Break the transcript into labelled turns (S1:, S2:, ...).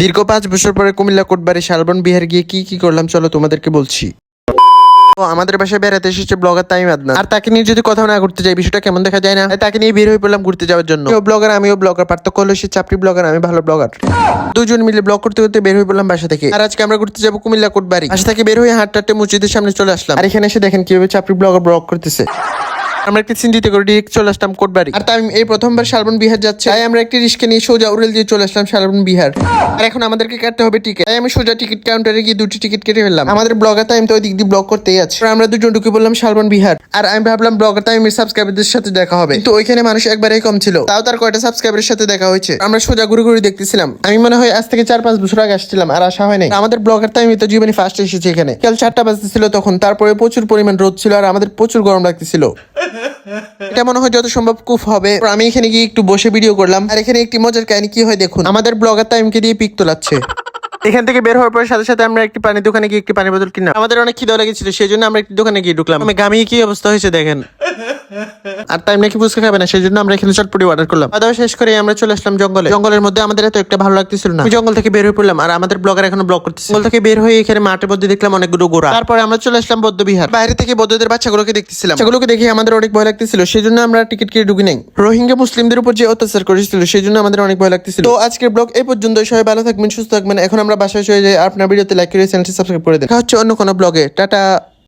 S1: দীর্ঘ পাঁচ বছর পরে কুমিল্লা কোটবাড়ি শালবন বিহার গিয়ে কি কি করলাম, চলো তোমাদেরকে বলছি। ও, আমাদের বাসায় বেড়াতে এসেছে ব্লগার তাইম আদনান। আর তাকে নিয়ে যদি কোথাও না ঘুরতে যাই, বিষয়টা কেমন দেখা যায় না? তাই তাকে নিয়ে বের হয়ে পড়লাম ঘুরতে যাওয়ার জন্য। ও, ব্লগার, আমিও ব্লগার। পার্থক্য হলো সে চাপড়ি ব্লগার, আমি ভালো ব্লগার। দুজন মিলে ব্লগ করতে করতে বের হয়ে পড়লাম বাসা থেকে। আর আজকে আমরা ঘুরতে যাব কুমিল্লা কোটবাড়ি। বাসা থেকে বের হয়ে হাঁটতে হাঁটতে মসজিদের সামনে চলে আসলাম। আর এখানে এসে দেখেন কীভাবে চাপড়ি ব্লগার ব্লগ করতেছে। আমরা একটি সিন্ডিতে করে ডিরেক্ট চলে আসলাম কোটবাড়ি আর তাই এই প্রথমবার শালবন বিহার যাচ্ছে। তাই আমরা একটি রিস্কে নিয়ে সোজা উড়েল দিয়ে চলে আসলাম শালবন বিহার। আর এখন আমাদেরকে কাটতে হবে টিকিট তাই আমি সোজা টিকিট কাউন্টারে গিয়ে দুটি টিকিট কেটে ফেললাম। আমাদের ব্লগার টাইম তো ওই দিক দিয়ে ব্লগ করতেই আছে। আমরা দুজন ঢুকে বললাম শালবন বিহার। আর আমি ভাবলাম ব্লগার টাইমের সাবস্ক্রাইবারদের সাথে দেখা হবে। কিন্তু ওইখানে মানুষ একবারেই কম ছিল। তাও তার কয়টা সাবস্ক্রাইবারের সাথে দেখা হয়েছে। আমরা সোজা ঘুরে ঘুরে দেখতেছিলাম। আমি মনে হয় আজ থেকে চার পাঁচ বছর আগে আসছিলাম, আর আসা হয়নি। আমাদের ব্লগার টাইম তো জীবনে ফার্স্ট এসেছে এখানে। কাল চারটা বাজতেছিল তখন। তারপরে প্রচুর পরিমাণ রোদ ছিল, আর আমাদের প্রচুর গরম লাগতেছিল। এটা মনে হয় যত সম্ভব কুফ হবে। আমি এখানে গিয়ে একটু বসে ভিডিও করলাম। আর এখানে একটি মজার কাহিনী কি হয় দেখুন। আমাদের ব্লগার টাইমকে দিয়ে পিক তোলাচ্ছে। এখান থেকে বের হওয়ার পর সাথে সাথে আমরা একটি পানি দোকানে গিয়ে একটি পানি বোতল কিনলাম। আমাদের অনেক খিদে লেগেছিল সেই জন্য আমরা একটি দোকানে গিয়ে ঢুকলাম। আমি গামিয়ে কি অবস্থা হয়েছে দেখেন। আর টাইম নাকি ফুচকা খাবে না সেই জন্য আমরা এখানে চটপটি অর্ডার করলাম। খাওয়া শেষ করে আমরা চলে আসলাম জঙ্গলে। জঙ্গলের মধ্যে আমাদের এত একটা ভালো লাগতেছিল না। জঙ্গল থেকে বের হয়ে পড়লাম আর আমাদের ব্লগার এখনও ব্লগ করতেছে। জঙ্গল থেকে বের হয়ে এখানে মাঠের মধ্যে দেখলাম অনেকগুলো গোড়া। তারপরে আমরা চলে আসলাম বৌদ্ধ বিহার। বাইরে থেকে বৌদ্ধদের বাচ্চাগুলোকে দেখতেছিলাম। সেগুলোকে দেখে আমাদের অনেক ভয় লাগতেছিল সেই জন্য আমরা টিকিট কেটে ঢুকি নাই। রোহিঙ্গা মুসলিমদের উপর যে অত্যাচার করেছিল সেই জন্য আমাদের অনেক ভয় লাগতেছিল। তো আজকের ব্লগ এই পর্যন্ত সবাই ভালো থাকবেন, সুস্থ থাকবেন। এখন আমরা বাসায় চলে যাই। আপনার ভিডিওতে লাইক করে চ্যানেলটি সাবস্ক্রাইব করে দেন। হচ্ছে অন্য কোনো ব্লগে টাটা।